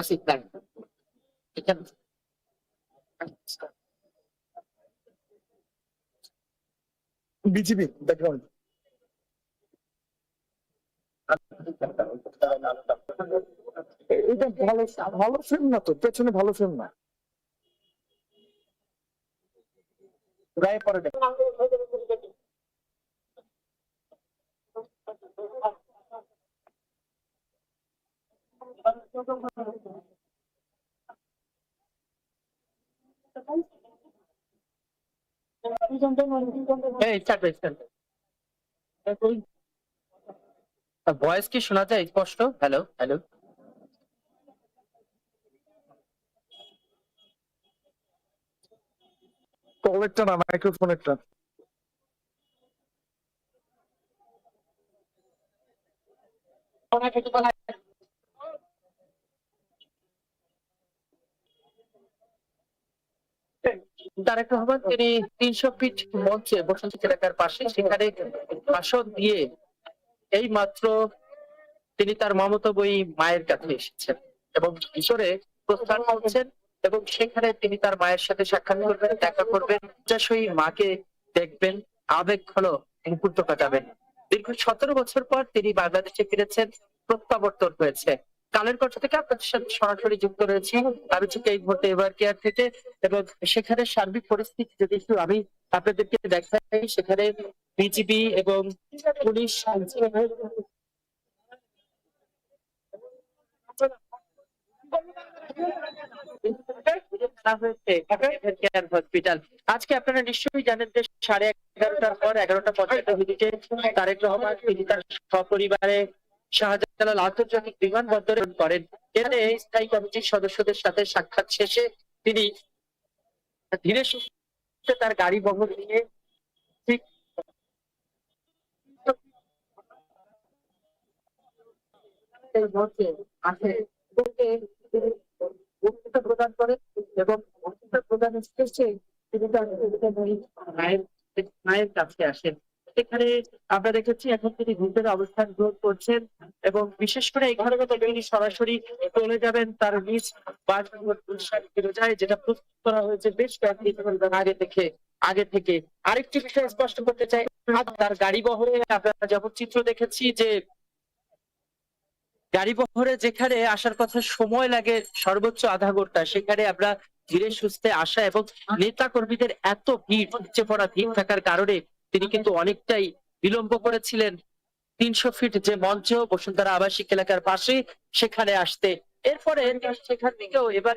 আসিফ ভাই। এখানে BGB, background. এটা ভালো ভালো ফিল্ম না তো? পেছনে ভালো ফিল্ম না? গায়ে পরে ভয়েস কি শোনা যায় স্পষ্ট? হ্যালো হ্যালো কলেরটা না মাইক্রোফোনেরটা তারেক রহমান তিনি তিনশো ফিট মঞ্চে বসন্ত এলাকার পাশে, সেখানে ভাষণ দিয়ে এই মাত্র তিনি তার মমতা বই মায়ের কাছে এসেছেন এবং ভিতরে প্রস্থান করছেন এবং সেখানে তিনি তার মায়ের সাথে সাক্ষাৎ করবেন, দেখা করবেন যশোই মাকে দেখবেন, আবেগ হলো মুহূর্ত কাটাবেন। দীর্ঘ সতেরো বছর পর তিনি বাংলাদেশে ফিরেছেন, প্রত্যাবর্তন হয়েছে। কালের থেকে আপনাদের সাথে সরাসরি যুক্ত রয়েছি। আমি ঠিক এই মুহূর্তে এবার কেয়ার থেকে এবং সেখানে সার্বিক পরিস্থিতি যদি একটু আমি আপনাদেরকে দেখাই, সেখানে বিজিবি এবং পুলিশ আজকে আপনারা নিশ্চয়ই জানেন যে সাড়ে এগারোটার পর এগারোটা তারেক রহমান, তিনি তার সপরিবারে শাহজালাল আন্তর্জাতিক বিমানবন্দরে করেন এখানে স্থায়ী কমিটির সদস্যদের সাথে সাক্ষাৎ শেষে তিনি ধীরে সুস্থে তার গাড়ি বহর নিয়ে ঠিক প্রদান করেন এবং বক্তৃতা প্রদান শেষে তিনি তার মায়ের কাছে আসেন। এখানে আমরা দেখেছি এখন তিনি ঘুরতে অবস্থান গ্রহণ করছেন এবং বিশেষ করে এই তিনি সরাসরি চলে যাবেন তার বাসভবন যেটা প্রস্তুত করা হয়েছে বেশ কয়েকদিন আগে থেকে আগে থেকে। আরেকটি বিষয় স্পষ্ট করতে চাই তার গাড়ি বহরে চিত্র দেখেছি যে গাড়ি বহরে যেখানে আসার কথা সময় লাগে সর্বোচ্চ আধা ঘণ্টা, সেখানে আমরা ধীরে সুস্থে আসা এবং নেতা কর্মীদের এত ভিড়, উপচে পড়া ভিড় থাকার কারণে তিনি কিন্তু অনেকটাই বিলম্ব করেছিলেন। তিনশো ফিট যে মঞ্চ, বসুন্ধরা আবাসিক এলাকার পাশে সেখানে আসতে। এরপরে সেখান থেকেও এবার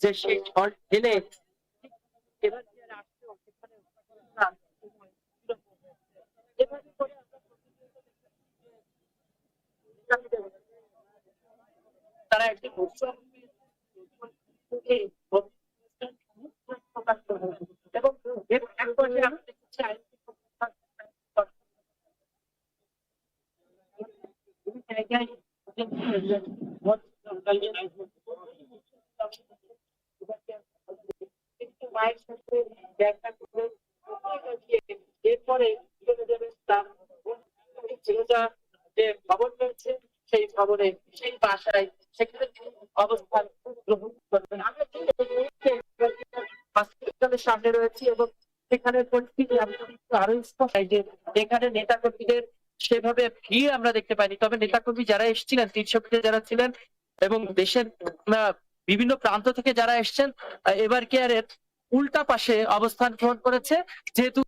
যে সেই ঢল তারা একটি এবং এক জায়গায় মায়ের সাথে দেখা করে এরপরে তার ছেলেটা যে ভবন রয়েছে সেই ভবনে সেই বাসায় সেখানে তিনি অবস্থান গ্রহণ করবেন। আমরা সামনে রয়েছি এবং সেখানে পরিস্থিতি আরও স্পষ্ট যে নেতা কর্মীদের সেভাবে ভিড় আমরা দেখতে পাইনি। তবে যারা এসেছিলেন ফিটে যারা ছিলেন এবং দেশের বিভিন্ন প্রান্ত থেকে যারা এসেছেন এবার কেয়ারের উল্টা পাশে অবস্থান গ্রহণ করেছে। যেহেতু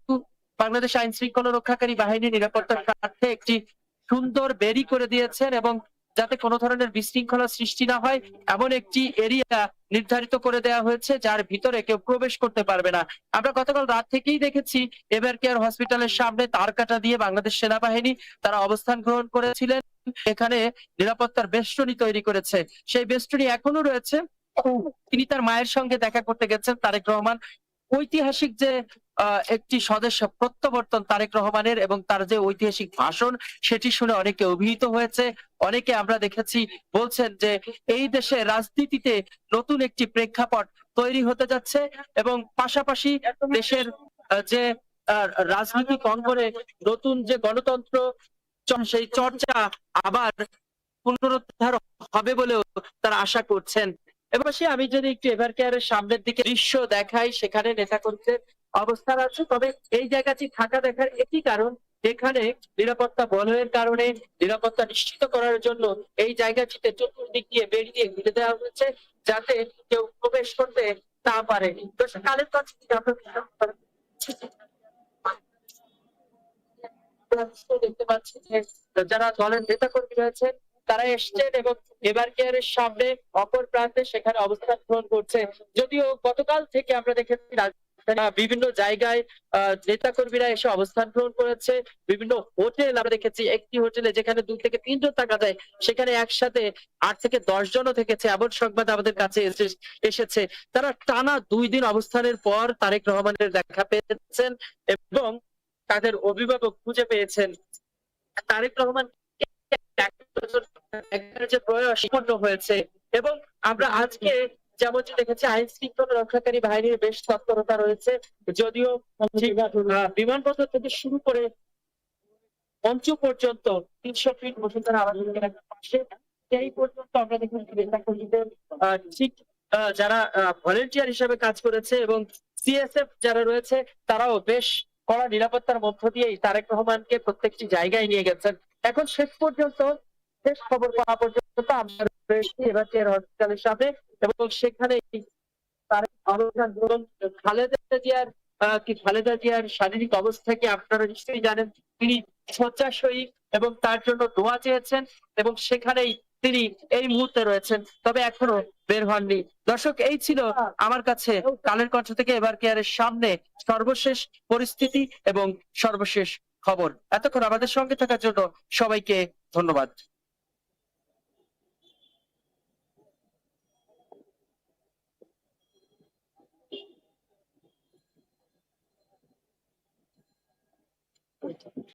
বাংলাদেশ আইন শৃঙ্খলা রক্ষাকারী বাহিনী নিরাপত্তার স্বার্থে একটি সুন্দর বেরি করে দিয়েছেন এবং যাতে কোনো ধরনের বিশৃঙ্খলা সৃষ্টি না হয়, এমন একটি এরিয়া নির্ধারিত করে দেওয়া হয়েছে, যার ভিতরে কেউ প্রবেশ করতে পারবে না। আমরা গতকাল রাত থেকেই দেখেছি, এবার কেয়ার হসপিটালের সামনে তার কাটা দিয়ে বাংলাদেশ সেনাবাহিনী তারা অবস্থান গ্রহণ করেছিলেন। এখানে নিরাপত্তার বেষ্টনী তৈরি করেছে। সেই বেষ্টনী এখনও রয়েছে। তিনি তার মায়ের সঙ্গে দেখা করতে গেছেন, তারেক রহমান। ঐতিহাসিক যে একটি সদস্য প্রত্যাবর্তন তারেক রহমানের এবং তার যে ঐতিহাসিক ভাষণ, সেটি শুনে অনেকে অভিহিত হয়েছে। অনেকে আমরা দেখেছি বলছেন যে এই দেশে রাজনীতিতে নতুন একটি প্রেক্ষাপট তৈরি হতে যাচ্ছে এবং পাশাপাশি দেশের যে রাজনৈতিক অঙ্গনে নতুন যে গণতন্ত্র সেই চর্চা আবার পুনরুদ্ধার হবে বলেও তারা আশা করছেন। এবার সে আমি যদি একটু এভার কেয়ারের সামনের দিকে দৃশ্য দেখাই, সেখানে নেতা নেতাকর্মীদের অবস্থান আছে। তবে এই জায়গাটি থাকা দেখার একটি কারণ এখানে নিরাপত্তা বলয়ের কারণে নিরাপত্তা নিশ্চিত করার জন্য এই জায়গাটিতে চতুর্দিক দিয়ে বেড়ি দিয়ে ঘিরে দেওয়া হয়েছে, যাতে কেউ প্রবেশ করতে না পারে। তো কালের কাছে দেখতে পাচ্ছি যে যারা দলের নেতা কর্মী রয়েছেন তারা এসছেন এবং এবার কেয়ারের সামনে অপর প্রান্তে সেখানে অবস্থান গ্রহণ করছে। যদিও গতকাল থেকে আমরা দেখেছি বিভিন্ন জায়গায় নেতা কর্মীরা এসে অবস্থান গ্রহণ করেছে। বিভিন্ন হোটেল আমরা দেখেছি, একটি হোটেলে যেখানে দুই থেকে তিনজন থাকা যায়, সেখানে একসাথে আট থেকে দশ জনও থেকেছে, এমন সংবাদ আমাদের কাছে এসে- এসেছে। তারা টানা দুই দিন অবস্থানের পর তারেক রহমানের দেখা পেয়েছেন এবং তাদের অভিভাবক খুঁজে পেয়েছেন। তারেক রহমান যে সম্পন্ন হয়েছে এবং আমরা আজকে যেমনটি দেখেছি, আইন শৃঙ্খলা রক্ষাকারী বাহিনীর বেশ তৎপরতা রয়েছে। যদিও বিমানবন্দর থেকে শুরু করে মঞ্চ পর্যন্ত তিনশো ফিট আবাস যোজনার পাশে, সেই পর্যন্ত আমরা দেখেছি ঠিক যারা ভলেন্টিয়ার হিসেবে কাজ করেছে এবং সিএসএফ যারা রয়েছে, তারাও বেশ কড়া নিরাপত্তার মধ্য দিয়েই তারেক রহমানকে প্রত্যেকটি জায়গায় নিয়ে গেছেন। এখন শেষ পর্যন্ত, শেষ খবর পাওয়া পর্যন্ত আমরা রয়েছি এবার হসপিটালের সামনে। এবং সেখানে খালেদা জিয়ার কি খালেদা জিয়ার শারীরিক অবস্থা কি আপনারা নিশ্চয়ই জানেন, তিনি শয্যাশয়ী এবং তার জন্য দোয়া চেয়েছেন এবং সেখানেই তিনি এই মুহূর্তে রয়েছেন, তবে এখনও বের হননি। দর্শক, এই ছিল আমার কাছে কালের কণ্ঠ থেকে এবার কেয়ারের সামনে সর্বশেষ পরিস্থিতি এবং সর্বশেষ খবর। এতক্ষণ আমাদের সঙ্গে থাকার জন্য সবাইকে ধন্যবাদ।